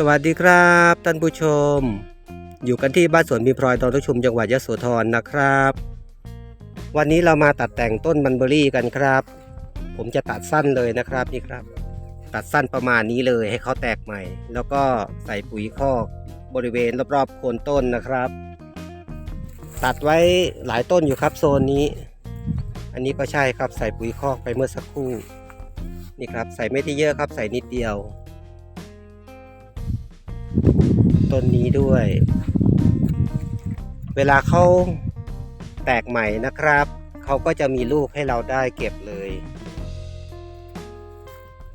สวัสดีครับท่านผู้ชม อยู่กันที่บ้านสวนมีพลอยดอนทุกชุมจังหวัดยโสธรนะครับ วันนี้เรามาตัดแต่งต้นมันเบอรี่กันครับ ผมจะตัดสั้นเลยนะครับนี่ครับ ตัดสั้นประมาณนี้เลยให้เขาแตกใหม่ แล้วก็ใส่ปุ๋ยคอกบริเวณรอบๆโคนต้นนะครับ ตัดไว้หลายต้นอยู่ครับโซนนี้ อันนี้ก็ใช่ครับใส่ปุ๋ยคอกไปเมื่อสักครู่นี่ครับใส่ไม่ได้เยอะครับใส่นิดเดียว ต้นนี้ด้วย เวลาเขาแตกใหม่นะครับ เขาก็จะมีลูกให้เราได้เก็บเลย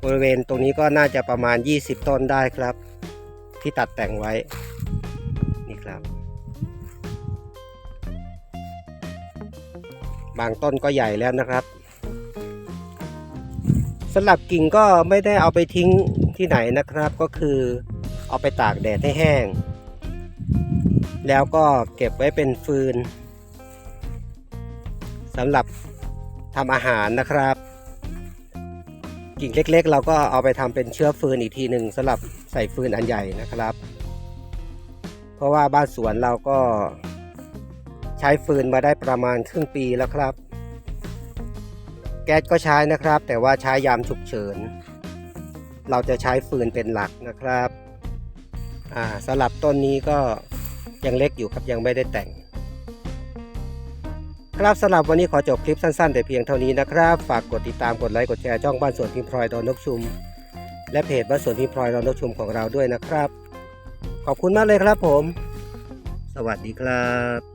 บริเวณตรงนี้ก็น่าจะประมาณ 20 ต้นได้ครับ ที่ตัดแต่งไว้ นี่ครับ บางต้นก็ใหญ่แล้วนะครับสำหรับกิ่งก็ไม่ได้เอาไปทิ้งที่ไหนนะครับก็คือ เอาไปตากแดดให้แห้ง แล้วก็เก็บไว้เป็นฟืนสำหรับทำอาหารนะครับ กิ่งเล็กๆ เราก็เอาไปทำเป็นเชื้อฟืนอีกทีหนึ่งสำหรับใส่ฟืนอันใหญ่นะครับ เพราะว่าบ้านสวนเราก็ใช้ฟืนมาได้ประมาณครึ่งปีแล้วครับ แก๊สก็ใช้นะครับ แต่ว่าใช้ยามฉุกเฉิน เราจะใช้ฟืนเป็นหลักนะครับ อ่าสลับต้นนี้ก็ยังเล็กอยู่ครับยังไม่ได้แต่ง ครับสำหรับวันนี้ขอจบคลิปสั้น ๆ แต่เพียงเท่านี้นะครับ ฝากกดติดตามกดไลค์กดแชร์ช่องบ้านสวนพิมพลอยดอนนกชุม และเพจบ้านสวนพิมพ์พลอยดอนนกชุมของเราด้วยนะครับ ขอบคุณมากเลยครับผม สวัสดีครับ